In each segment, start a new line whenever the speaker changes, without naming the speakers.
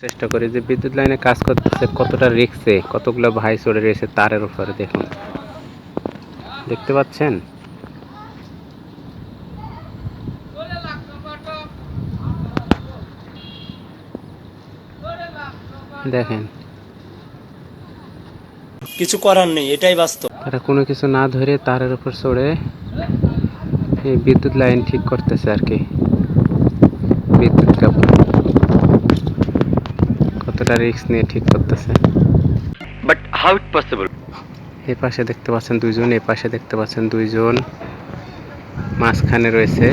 চেষ্টা করি যে বিদ্যুৎ লাইনে কাজ করতেছে কতটা রিক্সে কতগুলো ভাই চড়ে রয়েছে তারের উপরে দেখুন। দেখতে পাচ্ছেন? দেখেন।
কিছু করার নেই এটাই বাস্তব।
তারা কোনো কিছু না ধরে তারের উপর চড়ে এই বিদ্যুৎ লাইন ঠিক করতেছে আর কি বিদ্যুৎ কাপড় কতটা রিস্ক নিয়ে ঠিক করতেছে।
But how it possible?
এই পাশে দেখতে পাচ্ছেন দুইজন এই পাশে দেখতে পাচ্ছেন দুইজন। মাঝখানে রয়েছে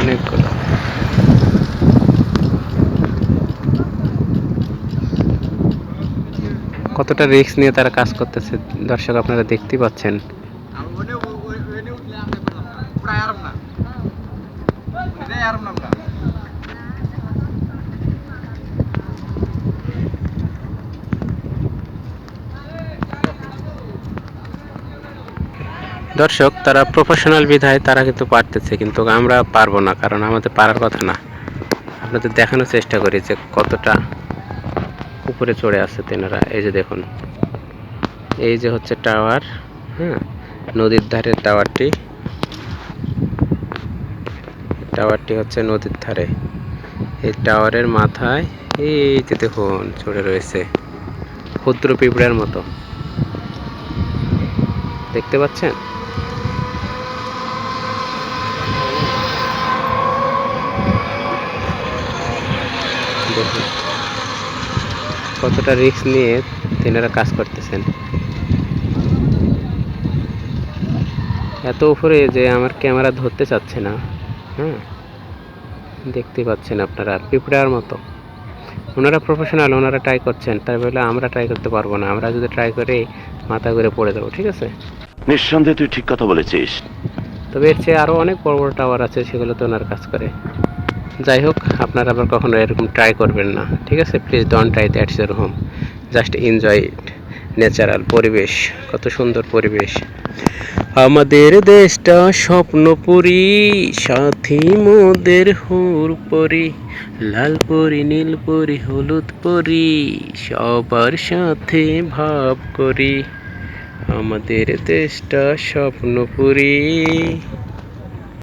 অনেকগুলো। কতটা রিস্ক নিয়ে তারা কাজ করতেছে দর্শক আপনারা দেখতেই পাচ্ছেন। দর্শক, তারা প্রফেশনাল বিধায় তারা কিন্তু পারতেছে, কিন্তু আমরা পারব না, কারণ আমাদের পারার কথা না। আপনাদের দেখানোর চেষ্টা করি যে কতটা উপরে চড়ে আছে তেনারা। এই যে দেখুন, এই যে হচ্ছে টাওয়ার হ্যাঁ নদীর ধারে টাওয়ারটি। টাওয়ারটি হচ্ছে নদীর ধারে। এই টাওয়ারের মাথায় এই যে দেখুন, চড়ে রয়েছে ক্ষুদ্র পিঁপড়ার মতো। দেখতে পাচ্ছেন? দেখুন কতটা রিস্ক নিয়ে তেনারা কাজ করতেছেন। এত উপরে যে আমার ক্যামেরা ধরতে চাচ্ছে না। হ্যাঁ? দেখতে পাচ্ছেন আপনারা পিঁপড়ার মতো। ওনারা প্রফেশনাল ওনারা ট্রাই করছেন। তাই বলে আমরা ট্রাই করতে পারব না। আমরা যদি ট্রাই করে মাথা ঘুরে পড়ে দেবো ঠিক আছে?
নিঃসন্দেহে তুই ঠিক কথা বলেছিস।
তবে এর চেয়ে আরও অনেক বড় বড় টাওয়ার আছে সেগুলোতে ওনার কাজ করে। যাই হোক, আপনারা আবার কখনো এরকম ট্রাই করবেন না, ঠিক আছে? Please don't try that's your home just enjoy it natural পরিবেশ, কত সুন্দর পরিবেশ। আমাদের দেশটা স্বপ্নপুরী, সাথী মোদের হুর পরি লাল পরি নীল পরি হলুদ পরি, সবার সাথে ভাব করি। আমাদের দেশটা স্বপ্নপুরী।